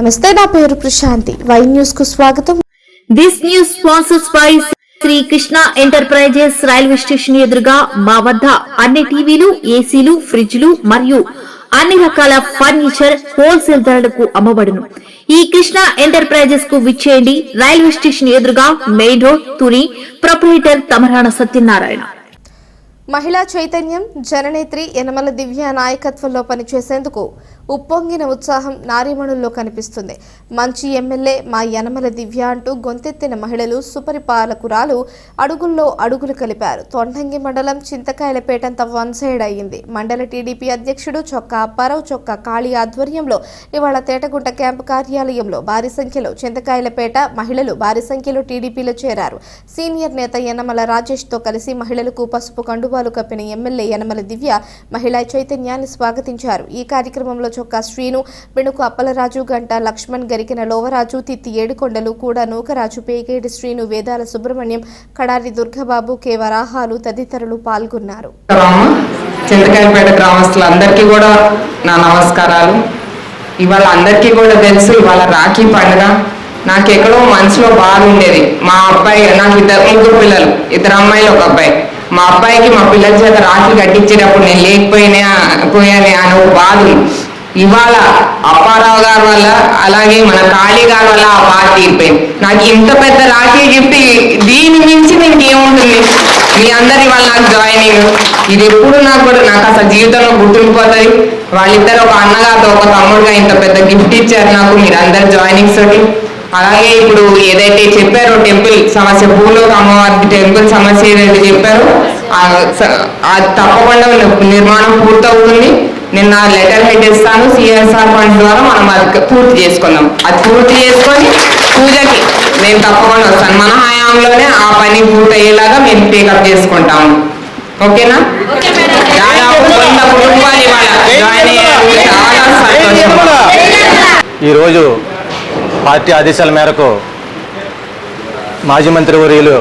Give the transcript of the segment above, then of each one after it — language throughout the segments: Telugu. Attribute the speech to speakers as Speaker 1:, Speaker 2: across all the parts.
Speaker 1: నమస్తే నా పేరు ప్రశాంతి. వై న్యూస్కు స్వాగతం.
Speaker 2: This news sponsors by Shri Krishna enterprises railway station ఎదురుగా మా వద్ద అన్ని టీవీలు ఏసీలు ఫ్రిడ్జ్లు మరియు అన్ని రకాల ఫర్నిచర్ హోల్సేల్ ధరలకు అమ్మబడును. ఈ కృష్ణ ఎంటర్ప్రైజెస్కు విచ్చేయండి. రైల్వే స్టేషన్ ఎదురుగా main road Tuni proprietor Tamarana Satyanarayana.
Speaker 1: మహిళా చైతన్యం జననేత్రి యనమల దివ్య నాయకత్వంలో పనిచేసేందుకు ఉప్పొంగిన ఉత్సాహం నారీమణుల్లో కనిపిస్తుంది. మంచి ఎమ్మెల్యే మా యనమల దివ్య అంటూ గొంతెత్తిన మహిళలు సుపరిపాలకురాలు అడుగుల్లో అడుగులు కలిపారు. తొండంగి మండలం చింతకాయలపేటంత వన్ సైడ్ అయ్యింది. మండల టీడీపీ అధ్యక్షుడు చొక్కా అప్పారావు చొక్కా కాళీ ఆధ్వర్యంలో ఇవాళ తేటగుంట క్యాంపు కార్యాలయంలో భారీ సంఖ్యలో చింతకాయలపేట మహిళలు భారీ సంఖ్యలో టీడీపీలో చేరారు. సీనియర్ నేత యనమల రాజేష్తో కలిసి మహిళలకు పసుపు కండువాలు కప్పిన ఎమ్మెల్యే యనమల దివ్య మహిళా చైతన్యాన్ని స్వాగతించారు. ఈ కార్యక్రమంలో చొక్కా శ్రీను బెణుకు అప్పలరాజు గంట లక్ష్మణ్ గరికిన లోవరాజు తిత్తి ఏడుకొండలు కూడా నూకరాజు పేగేటి శ్రీను వేదాల సుబ్రహ్మణ్యం కడారి దుర్గబాబు కే వరాహాలు తదితరులు పాల్గొన్నారు.
Speaker 3: చింతకాయపేట గ్రామస్తులందరికీ కూడా నా నమస్కారాలు. ఇవాళ అందరికీ కూడా తెలుసు ఇవాళ రాఖీ పండుగ. నాకు ఎక్కడో మనసులో బాధ ఉండేది. మా అబ్బాయి నాకు ఇద్దరు ముగ్గురు పిల్లలు. ఇద్దరు అమ్మాయిలు ఒక అబ్బాయి. మా అబ్బాయికి మా పిల్లల చేత రాఖీ కట్టించేటప్పుడు నేను లేకపోయినా పోయానే అని ఒక బాధ ఉంది. ఇవాళ అప్పారావు గారి వల్ల అలాగే మన కాళీ గారి వల్ల ఆ బాధ తీరిపోయింది. నాకు ఇంత పెద్ద రాఖీ గిఫ్ట్ దీని మించి మీకు ఏముంటుంది? మీ అందరి ఇవాళ నాకు జాయినింగ్. ఇది ఎప్పుడు నాకు కూడా నాకు అసలు జీవితంలో గుర్తుండిపోతుంది. వాళ్ళిద్దరు ఒక అన్నగారితో ఒక తమ్ముడుగా ఇంత పెద్ద గిఫ్ట్ ఇచ్చారు నాకు మీరు అందరు జాయినింగ్స్ తోటి. అలాగే ఇప్పుడు ఏదైతే చెప్పారో టెంపుల్ సమస్య భూలోక అమ్మవారికి టెంపుల్ సమస్య ఏదైతే చెప్పారో అది తప్పకుండా నిర్మాణం పూర్తవుతుంది. నేను నా లెటర్ హెడ్ ఇస్తాను సిఎస్ఆర్ ఫండ్ ద్వారా మనం అది పూర్తి చేసుకుందాం అది పూర్తి చేసుకొని పూజకి నేను తప్పకుండా వస్తాను మన హయాంలోనే ఆ పని పూర్తి అయ్యేలాగా మేము టేకప్ చేసుకుంటాము ఓకేనా? దాదాపు వంద కుటుంబాలు ఇవాళ
Speaker 4: ఈరోజు పార్టీ ఆదేశాల మేరకు మాజీ మంత్రి వర్యులు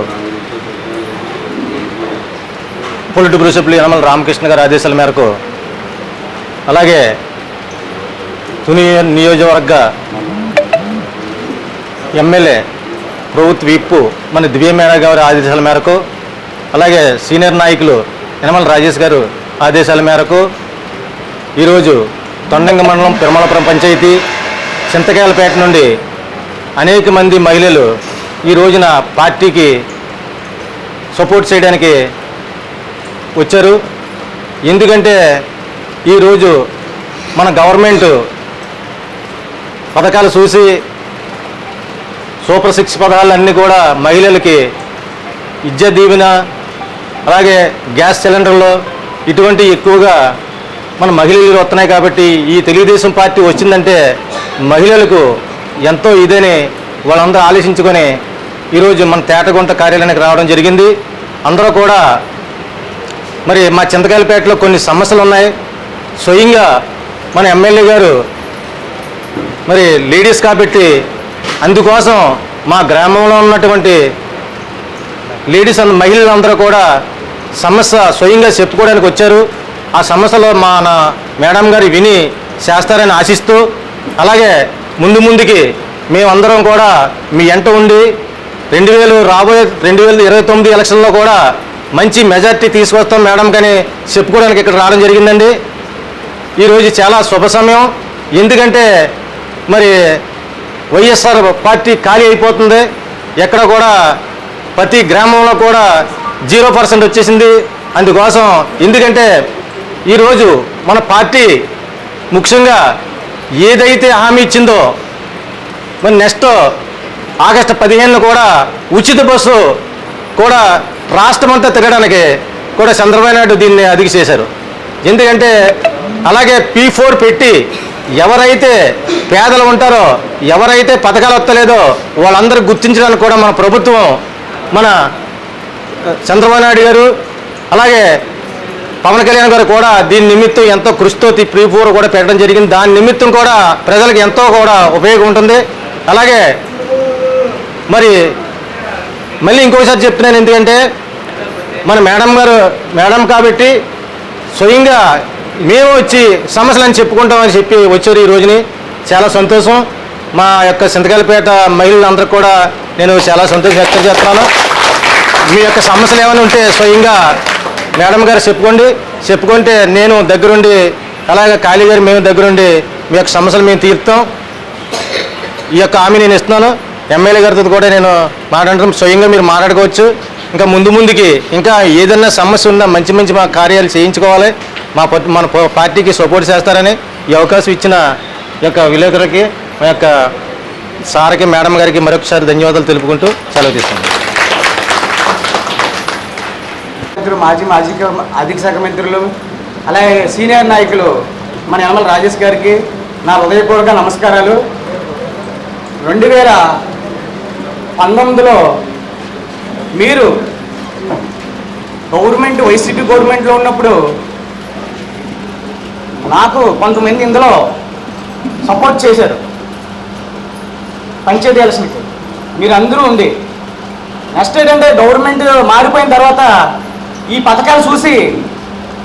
Speaker 4: పొలిటి బ్యూసెప్లు యనమల రామకృష్ణ గారి ఆదేశాల మేరకు అలాగే తుని నియోజకవర్గ ఎమ్మెల్యే ప్రభుత్వ విప్పు మన దివ్యమేణ గారి ఆదేశాల మేరకు అలాగే సీనియర్ నాయకులు యనమల రాజేష్ గారు ఆదేశాల మేరకు ఈరోజు తొండంగ మండలం తిరుమలపురం పంచాయతీ చింతకాయలపేట నుండి అనేక మంది మహిళలు ఈ రోజున పార్టీకి సపోర్ట్ చేయడానికి వచ్చారు. ఎందుకంటే ఈరోజు మన గవర్నమెంట్ పథకాలు చూసి సూపర్ సిక్స్ పథకాలన్నీ కూడా మహిళలకి విద్య దీవెన అలాగే గ్యాస్ సిలిండర్లు ఇటువంటి ఎక్కువగా మన మహిళలు వస్తున్నాయి కాబట్టి ఈ తెలుగుదేశం పార్టీ వచ్చిందంటే మహిళలకు ఎంతో ఇదని వాళ్ళందరూ ఆలోచించుకొని ఈరోజు మన తేటగుంట కార్యాలయానికి రావడం జరిగింది. అందరూ కూడా మరి మా చింతకాయలపేటలో కొన్ని సమస్యలు ఉన్నాయి. స్వయంగా మన ఎమ్మెల్యే గారు మరి లేడీస్ కాబట్టి అందుకోసం మా గ్రామంలో ఉన్నటువంటి లేడీస్ అంద మహిళలందరూ కూడా సమస్య స్వయంగా చెప్పుకోవడానికి వచ్చారు. ఆ సమస్యలో మా నా మేడం గారు విని చేస్తారని ఆశిస్తూ అలాగే ముందు ముందుకి మేమందరం కూడా మీ ఎంట ఉండి రెండు వేలు రాబోయే రెండు వేల ఇరవై తొమ్మిది ఎలక్షన్లో కూడా మంచి మెజార్టీ తీసుకొస్తాం మేడం కానీ చెప్పుకోవడానికి ఇక్కడ రావడం జరిగిందండి. ఈరోజు చాలా శుభ సమయం. ఎందుకంటే మరి వైఎస్ఆర్ పార్టీ ఖాళీ అయిపోతుంది. ఎక్కడ కూడా ప్రతి గ్రామంలో కూడా జీరో పర్సెంట్ వచ్చేసింది. అందుకోసం ఎందుకంటే ఈరోజు మన పార్టీ ముఖ్యంగా ఏదైతే హామీ ఇచ్చిందో మరి నెక్స్ట్ ఆగస్టు పదిహేను కూడా ఉచిత బస్సు కూడా రాష్ట్రమంతా తిరగడానికి కూడా చంద్రబాబు నాయుడు దీన్ని అదిగి చేశారు. ఎందుకంటే అలాగే పీ ఫోర్ పెట్టి ఎవరైతే పేదలు ఉంటారో ఎవరైతే పథకాలు వస్తలేదో వాళ్ళందరూ గుర్తించడానికి కూడా మన ప్రభుత్వం మన చంద్రబాబు నాయుడు గారు అలాగే పవన్ కళ్యాణ్ గారు కూడా దీని నిమిత్తం ఎంతో కృషితో ప్రీ ఫోర్ కూడా పెట్టడం జరిగింది. దాని నిమిత్తం కూడా ప్రజలకు ఎంతో కూడా ఉపయోగం ఉంటుంది. అలాగే మరి మళ్ళీ ఇంకోసారి చెప్తున్నాను ఎందుకంటే మన మేడం గారు మేడం కాబట్టి స్వయంగా మేము వచ్చి సమస్యలను చెప్పుకుంటామని చెప్పి వచ్చారు ఈ రోజుని. చాలా సంతోషం. మా యొక్క సింతకాయలపేట మహిళలందరూ కూడా నేను చాలా సంతోషం వ్యక్తం చేస్తున్నాను. మీ యొక్క సమస్యలు ఏమైనా ఉంటే స్వయంగా మేడం గారు చెప్పుకోండి. చెప్పుకుంటే నేను దగ్గరుండి అలాగే ఖాళీ గారు మేము దగ్గరుండి మీ యొక్క సమస్యలు మేము తీరుతాం. ఈ యొక్క హామీ నేను ఇస్తున్నాను. ఎమ్మెల్యే గారితో కూడా నేను మాట్లాడటం స్వయంగా మీరు మాట్లాడుకోవచ్చు. ఇంకా ముందు ముందుకి ఇంకా ఏదన్నా సమస్య ఉన్నా మంచి మంచి మా కార్యాలు చేయించుకోవాలి. మా మన పార్టీకి సపోర్ట్ చేస్తారని ఈ అవకాశం ఇచ్చిన యొక్క విలేకరులకి మా యొక్క సార్కి మేడం గారికి మరొకసారి ధన్యవాదాలు తెలుపుకుంటూ సెలవు తీసుకుంటాం
Speaker 5: మాజీ మాజీ ఆర్థిక శాఖ మంత్రులు అలాగే సీనియర్ నాయకులు మన యనమల రాజేష్ గారికి నా హృదయపూర్వక నమస్కారాలు. రెండు వేల పంతొమ్మిదిలో మీరు గవర్నమెంట్ వైసీపీ గవర్నమెంట్లో ఉన్నప్పుడు నాకు కొంతమంది ఇందులో సపోర్ట్ చేశారు. పంచాయతీ ఎలక్షన్కి మీరు అందరూ ఉంది నెక్స్ట్ ఏంటంటే గవర్నమెంట్ మారిపోయిన తర్వాత ఈ పథకాలు చూసి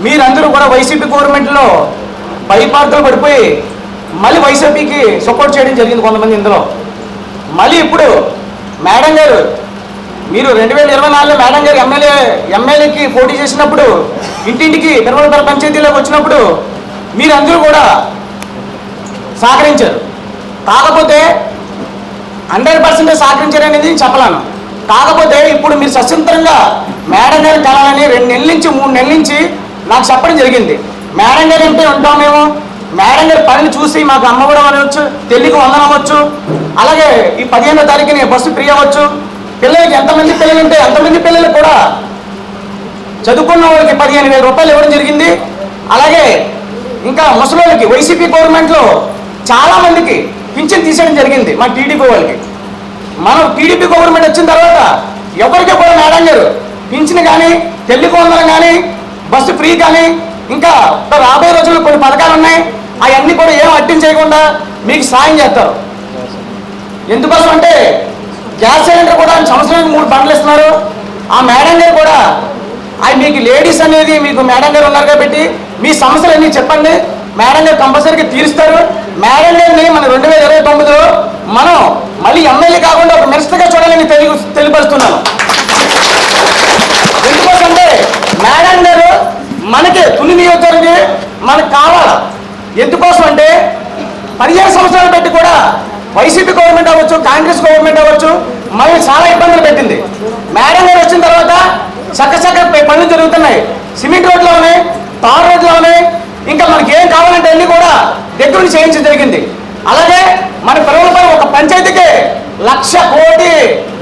Speaker 5: మీరందరూ కూడా వైసీపీ గవర్నమెంట్లో భయపార్తలు పడిపోయి మళ్ళీ వైసీపీకి సపోర్ట్ చేయడం జరిగింది కొంతమంది ఇందులో. మళ్ళీ ఇప్పుడు మేడం గారు మీరు రెండు వేల ఇరవై నాలుగులో మేడం గారు ఎమ్మెల్యే ఎమ్మెల్యేకి పోటీ చేసినప్పుడు ఇంటింటికి తిరుమలపర పంచాయతీలోకి వచ్చినప్పుడు మీరందరూ కూడా సహకరించారు. కాకపోతే హండ్రెడ్ పర్సెంట్ సహకరించారనేది చెప్పలేను. కాకపోతే ఇప్పుడు మీరు సస్యంతరంగా మేడం గారు కళాలని రెండు నెలల నుంచి మూడు నెలల నుంచి నాకు చెప్పడం జరిగింది. మేడం గారు అంటే ఉంటాం మేము. మేడం గారి పనిని చూసి మాకు అమ్మఒడం అనవచ్చు తెలియక వందనవచ్చు. అలాగే ఈ పదిహేనో తారీఖుని బస్సు ఫ్రీ అవ్వచ్చు. పిల్లలకి ఎంతమంది పిల్లలు ఉంటే ఎంతమంది పిల్లలు కూడా చదువుకున్న వాళ్ళకి పదిహేను వేల రూపాయలు ఇవ్వడం జరిగింది. అలాగే ఇంకా ముసలోళ్ళకి వైసీపీ గవర్నమెంట్లో చాలా మందికి పింఛన్ తీసేయడం జరిగింది మా టీడీపీ వాళ్ళకి. మనం టీడీపీ గవర్నమెంట్ వచ్చిన తర్వాత ఎవరికి కూడా మేడం గారు పింఛన్ కానీ తెల్లి కొందరం కానీ బస్సు ఫ్రీ కానీ ఇంకా రాబోయే రోజుల్లో కొన్ని పథకాలు ఉన్నాయి. అవన్నీ కూడా ఏం అడ్డం చేయకుండా మీకు సాయం చేస్తారు. ఎందుకోసం అంటే గ్యాస్ సిలిండర్ కూడా సంవత్సరానికి మూడు బండ్లు ఇస్తున్నారు. ఆ మేడం గారు కూడా అవి మీకు లేడీస్ అనేది మీకు మేడం గారు ఉన్నారు కాబట్టి మీ సమస్యలన్నీ చెప్పండి. మేడం గారు కంపల్సరీగా తీరుస్తారు. మేడం గారిని మన రెండు వేల ఇరవై తొమ్మిదిలో మనం మళ్ళీ ఎమ్మెల్యే కాకుండా ఒక మినిస్టర్గా చూడాలని తెలియ తెలియపరుస్తున్నాను. ఎందుకోసంటే మేడం గారు మనకి తుని నియోజకవర్గం మనకు కావాలా. ఎందుకోసం అంటే పదిహేను సంవత్సరాలు పెట్టి కూడా వైసీపీ గవర్నమెంట్ అవ్వచ్చు కాంగ్రెస్ గవర్నమెంట్ అవ్వచ్చు మనల్ని చాలా ఇబ్బందులు పెట్టింది. మేడం గారు వచ్చిన తర్వాత చక్క చక్క పనులు జరుగుతున్నాయి. సిమెంట్ రోడ్లోనే ఉన్నాయి తార్ రోడ్లు ఉన్నాయి ఇంకా మనకి ఏం కావాలంటే అన్ని కూడా దగ్గర నుంచి చేయించడం జరిగింది. అలాగే మన పిల్లలపై ఒక పంచాయతీకి లక్ష కోటి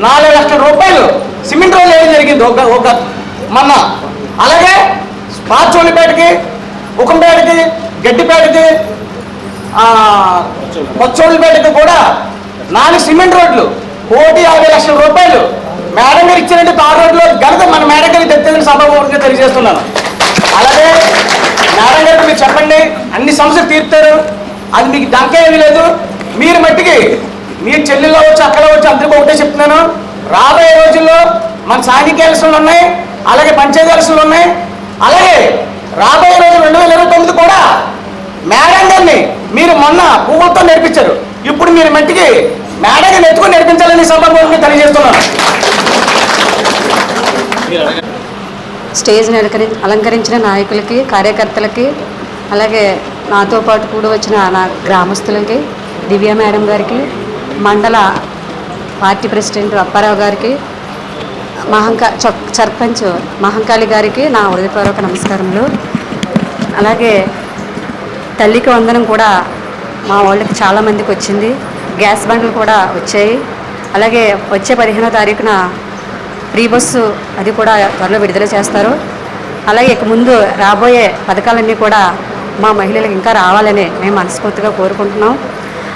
Speaker 5: నాలుగు లక్షల రూపాయలు సిమెంట్ రోడ్లు వేయడం జరిగింది ఒక ఒక మొన్న. అలాగే పాచోళ్ళపేటకి ఉకంపేటకి గడ్డిపేటకి ఆ, కూడా నాలుగు సిమెంట్ రోడ్లు కోటి యాభై లక్షల రూపాయలు. మేడం గారు ఇచ్చినట్టు తారు రోడ్లు ఘనత మన మేడం గారికి తెచ్చని సభాపూర్వకంగా తెలియజేస్తున్నాను. అలాగే మేడం గారికి మీరు చెప్పండి అన్ని సమస్యలు తీర్తారు. అది మీకు దంకేమీ లేదు. మీరు మట్టికి మీ చెల్లెల్లో వచ్చి అక్కడ వచ్చి అందరికీ ఒకటే చెప్తున్నాను. రాబోయే రోజుల్లో మన స్థానిక ఎలక్షన్లు ఉన్నాయి అలాగే పంచాయతీ ఎలక్షన్లు ఉన్నాయి. అలాగే రాబోయే రోజు రెండు వేల ఇరవై తొమ్మిది కూడా మేడం గారిని మీరు మొన్న పువ్వులతో నేర్పించారు. ఇప్పుడు మీరు మట్టికి మేడం గారిని నేర్పించాలని సందర్భంగా తెలియజేస్తున్నాను.
Speaker 6: స్టేజ్ని అలంకరి అలంకరించిన నాయకులకి కార్యకర్తలకి అలాగే నాతో పాటు కూడా వచ్చిన నా గ్రామస్తులకి దివ్య మేడం గారికి మండల పార్టీ ప్రెసిడెంట్ అప్పారావు గారికి మహంకా సర్పంచ్ మహంకాళి గారికి నా హృదయపూర్వక నమస్కారములు. అలాగే తల్లికి వందనం కూడా మా వాళ్ళకి చాలామందికి వచ్చింది. గ్యాస్ బండ్లు కూడా వచ్చాయి. అలాగే వచ్చే పదిహేనో తారీఖున ఫ్రీ బస్సు అది కూడా త్వరలో విడుదల చేస్తారు. అలాగే ఇక ముందు రాబోయే పథకాలన్నీ కూడా మా మహిళలకు ఇంకా రావాలని మేము మనస్ఫూర్తిగా కోరుకుంటున్నాం.